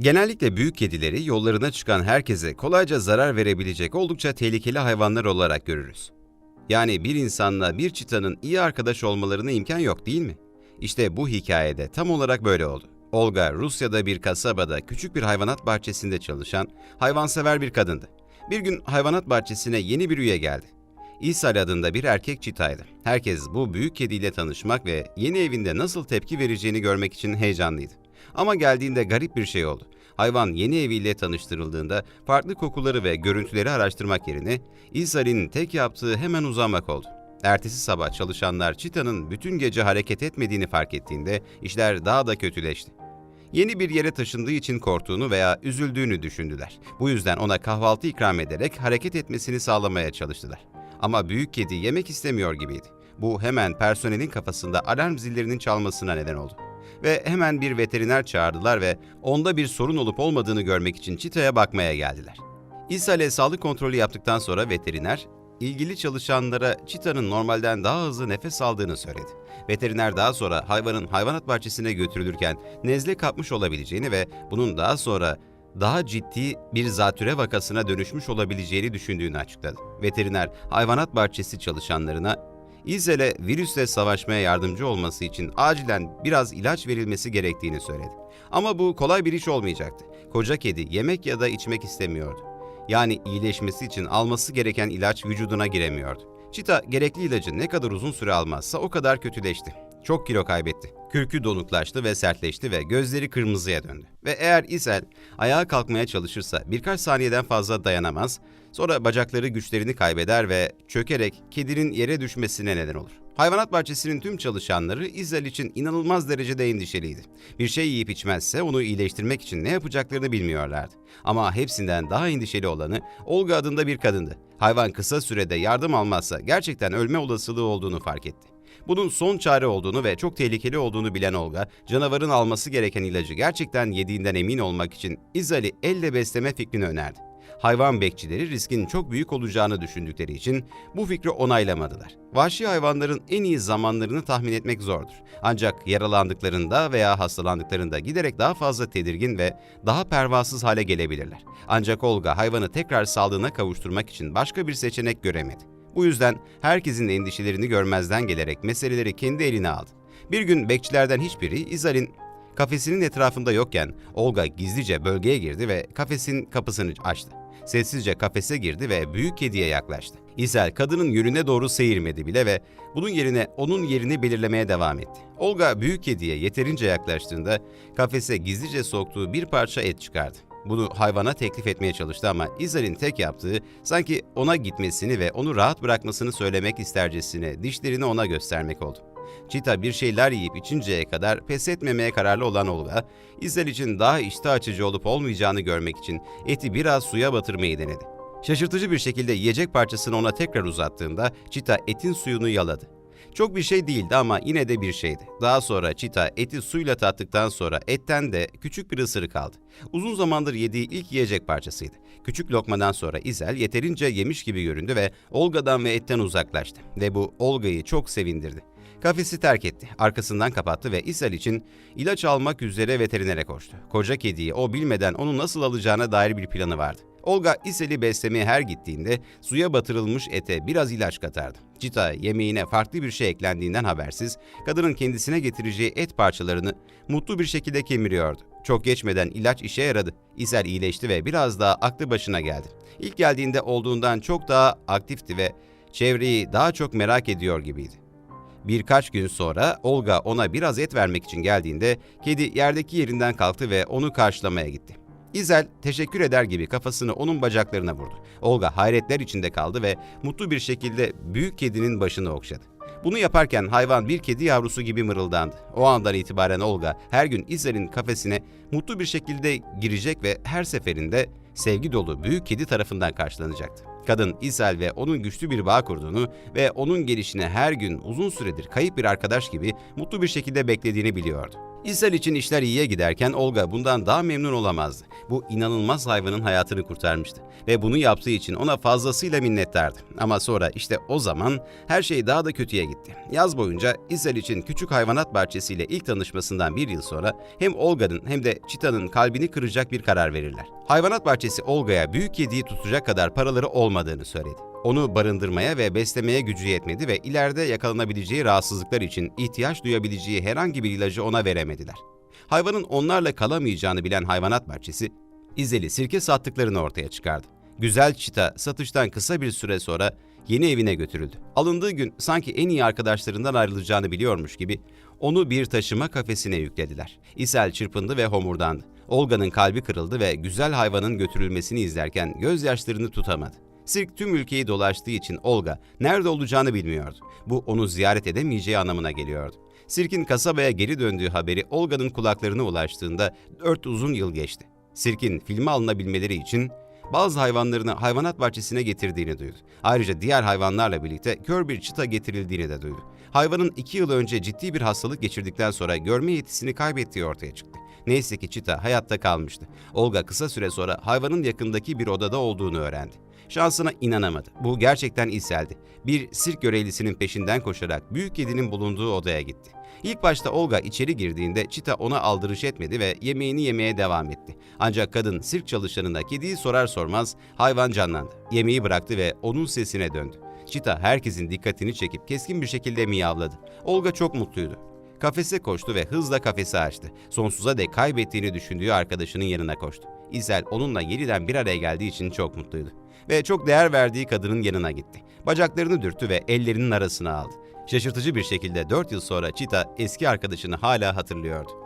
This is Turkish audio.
Genellikle büyük kedileri yollarına çıkan herkese kolayca zarar verebilecek oldukça tehlikeli hayvanlar olarak görürüz. Yani bir insanla bir çitanın iyi arkadaş olmalarına imkan yok değil mi? İşte bu hikayede tam olarak böyle oldu. Olga, Rusya'da bir kasabada küçük bir hayvanat bahçesinde çalışan hayvansever bir kadındı. Bir gün hayvanat bahçesine yeni bir üye geldi. İsal adında bir erkek çitaydı. Herkes bu büyük kediyle tanışmak ve yeni evinde nasıl tepki vereceğini görmek için heyecanlıydı. Ama geldiğinde garip bir şey oldu. Hayvan yeni eviyle tanıştırıldığında farklı kokuları ve görüntüleri araştırmak yerine İsal'in tek yaptığı hemen uzanmak oldu. Ertesi sabah çalışanlar çitanın bütün gece hareket etmediğini fark ettiğinde işler daha da kötüleşti. Yeni bir yere taşındığı için korktuğunu veya üzüldüğünü düşündüler. Bu yüzden ona kahvaltı ikram ederek hareket etmesini sağlamaya çalıştılar. Ama büyük kedi yemek istemiyor gibiydi. Bu hemen personelin kafasında alarm zillerinin çalmasına neden oldu. Ve hemen bir veteriner çağırdılar ve onda bir sorun olup olmadığını görmek için çitaya bakmaya geldiler. İsa'le sağlık kontrolü yaptıktan sonra veteriner, ilgili çalışanlara çitanın normalden daha hızlı nefes aldığını söyledi. Veteriner daha sonra hayvanın hayvanat bahçesine götürülürken nezle kapmış olabileceğini ve bunun daha sonra daha ciddi bir zatüre vakasına dönüşmüş olabileceğini düşündüğünü açıkladı. Veteriner hayvanat bahçesi çalışanlarına İzel'e virüsle savaşmaya yardımcı olması için acilen biraz ilaç verilmesi gerektiğini söyledi. Ama bu kolay bir iş olmayacaktı. Koca kedi yemek ya da içmek istemiyordu. Yani iyileşmesi için alması gereken ilaç vücuduna giremiyordu. Çita gerekli ilacı ne kadar uzun süre almazsa o kadar kötüleşti. Çok kilo kaybetti. Kürkü donuklaştı ve sertleşti ve gözleri kırmızıya döndü. Ve eğer İzel ayağa kalkmaya çalışırsa birkaç saniyeden fazla dayanamaz, sonra bacakları güçlerini kaybeder ve çökerek kedinin yere düşmesine neden olur. Hayvanat bahçesinin tüm çalışanları İzel için inanılmaz derecede endişeliydi. Bir şey yiyip içmezse onu iyileştirmek için ne yapacaklarını bilmiyorlardı. Ama hepsinden daha endişeli olanı Olga adında bir kadındı. Hayvan kısa sürede yardım almazsa gerçekten ölme olasılığı olduğunu fark etti. Bunun son çare olduğunu ve çok tehlikeli olduğunu bilen Olga, canavarın alması gereken ilacı gerçekten yediğinden emin olmak için İzal'i elle besleme fikrini önerdi. Hayvan bekçileri riskin çok büyük olacağını düşündükleri için bu fikri onaylamadılar. Vahşi hayvanların en iyi zamanlarını tahmin etmek zordur. Ancak yaralandıklarında veya hastalandıklarında giderek daha fazla tedirgin ve daha pervasız hale gelebilirler. Ancak Olga hayvanı tekrar sağlığına kavuşturmak için başka bir seçenek göremedi. Bu yüzden herkesin endişelerini görmezden gelerek meseleleri kendi eline aldı. Bir gün bekçilerden hiçbiri İzal'in kafesinin etrafında yokken Olga gizlice bölgeye girdi ve kafesin kapısını açtı. Sessizce kafese girdi ve büyük kediye yaklaştı. İzel kadının yönüne doğru seyirmedi bile ve bunun yerine onun yerini belirlemeye devam etti. Olga büyük kediye yeterince yaklaştığında kafese gizlice soktuğu bir parça et çıkardı. Bunu hayvana teklif etmeye çalıştı ama İzel'in tek yaptığı sanki ona gitmesini ve onu rahat bırakmasını söylemek istercesine dişlerini ona göstermek oldu. Çita bir şeyler yiyip içinceye kadar pes etmemeye kararlı olan Olga, İzel için daha iştah açıcı olup olmayacağını görmek için eti biraz suya batırmayı denedi. Şaşırtıcı bir şekilde yiyecek parçasını ona tekrar uzattığında Çita etin suyunu yaladı. Çok bir şey değildi ama yine de bir şeydi. Daha sonra Çita eti suyla tattıktan sonra etten de küçük bir ısırık aldı. Uzun zamandır yediği ilk yiyecek parçasıydı. Küçük lokmadan sonra İzel yeterince yemiş gibi göründü ve Olga'dan ve etten uzaklaştı. Ve bu Olga'yı çok sevindirdi. Kafesi terk etti, arkasından kapattı ve İsel için ilaç almak üzere veterinere koştu. Koca kediyi o bilmeden onu nasıl alacağına dair bir planı vardı. Olga İsel'i beslemeye her gittiğinde suya batırılmış ete biraz ilaç katardı. Cita yemeğine farklı bir şey eklendiğinden habersiz, kadının kendisine getireceği et parçalarını mutlu bir şekilde kemiriyordu. Çok geçmeden ilaç işe yaradı. İsel iyileşti ve biraz daha aklı başına geldi. İlk geldiğinde olduğundan çok daha aktifti ve çevreyi daha çok merak ediyor gibiydi. Birkaç gün sonra Olga ona biraz et vermek için geldiğinde kedi yerdeki yerinden kalktı ve onu karşılamaya gitti. İzel teşekkür eder gibi kafasını onun bacaklarına vurdu. Olga hayretler içinde kaldı ve mutlu bir şekilde büyük kedinin başını okşadı. Bunu yaparken hayvan bir kedi yavrusu gibi mırıldandı. O andan itibaren Olga her gün İzel'in kafesine mutlu bir şekilde girecek ve her seferinde sevgi dolu büyük kedi tarafından karşılanacaktı. Kadın İzel ve onun güçlü bir bağ kurduğunu ve onun gelişine her gün uzun süredir kayıp bir arkadaş gibi mutlu bir şekilde beklediğini biliyordu. İshal için işler iyiye giderken Olga bundan daha memnun olamazdı. Bu inanılmaz hayvanın hayatını kurtarmıştı ve bunu yaptığı için ona fazlasıyla minnettardı. Ama sonra işte o zaman her şey daha da kötüye gitti. Yaz boyunca İshal için küçük hayvanat bahçesiyle ilk tanışmasından bir yıl sonra hem Olga'nın hem de Çita'nın kalbini kıracak bir karar verirler. Hayvanat bahçesi Olga'ya büyük yediği tutacak kadar paraları olmadığını söyledi. Onu barındırmaya ve beslemeye gücü yetmedi ve ileride yakalanabileceği rahatsızlıklar için ihtiyaç duyabileceği herhangi bir ilacı ona veremediler. Hayvanın onlarla kalamayacağını bilen hayvanat bahçesi, İzel'i sirke sattıklarını ortaya çıkardı. Güzel çita satıştan kısa bir süre sonra yeni evine götürüldü. Alındığı gün sanki en iyi arkadaşlarından ayrılacağını biliyormuş gibi onu bir taşıma kafesine yüklediler. İsel çırpındı ve homurdandı. Olga'nın kalbi kırıldı ve güzel hayvanın götürülmesini izlerken gözyaşlarını tutamadı. Sirk tüm ülkeyi dolaştığı için Olga nerede olacağını bilmiyordu. Bu onu ziyaret edemeyeceği anlamına geliyordu. Sirk'in kasabaya geri döndüğü haberi Olga'nın kulaklarına ulaştığında dört uzun yıl geçti. Sirk'in filme alınabilmeleri için bazı hayvanlarını hayvanat bahçesine getirdiğini duydu. Ayrıca diğer hayvanlarla birlikte kör bir çıta getirildiğini de duydu. Hayvanın iki yıl önce ciddi bir hastalık geçirdikten sonra görme yetisini kaybettiği ortaya çıktı. Neyse ki Çita hayatta kalmıştı. Olga kısa süre sonra hayvanın yakındaki bir odada olduğunu öğrendi. Şansına inanamadı. Bu gerçekten İsel'di. Bir sirk görevlisinin peşinden koşarak büyük kedinin bulunduğu odaya gitti. İlk başta Olga içeri girdiğinde Çita ona aldırış etmedi ve yemeğini yemeye devam etti. Ancak kadın sirk çalışanına kediyi sorar sormaz hayvan canlandı. Yemeği bıraktı ve onun sesine döndü. Çita herkesin dikkatini çekip keskin bir şekilde miyavladı. Olga çok mutluydu. Kafese koştu ve hızla kafesi açtı. Sonsuza dek kaybettiğini düşündüğü arkadaşının yanına koştu. İzel onunla yeniden bir araya geldiği için çok mutluydu. Ve çok değer verdiği kadının yanına gitti. Bacaklarını dürttü ve ellerinin arasına aldı. Şaşırtıcı bir şekilde 4 yıl sonra Çita eski arkadaşını hala hatırlıyordu.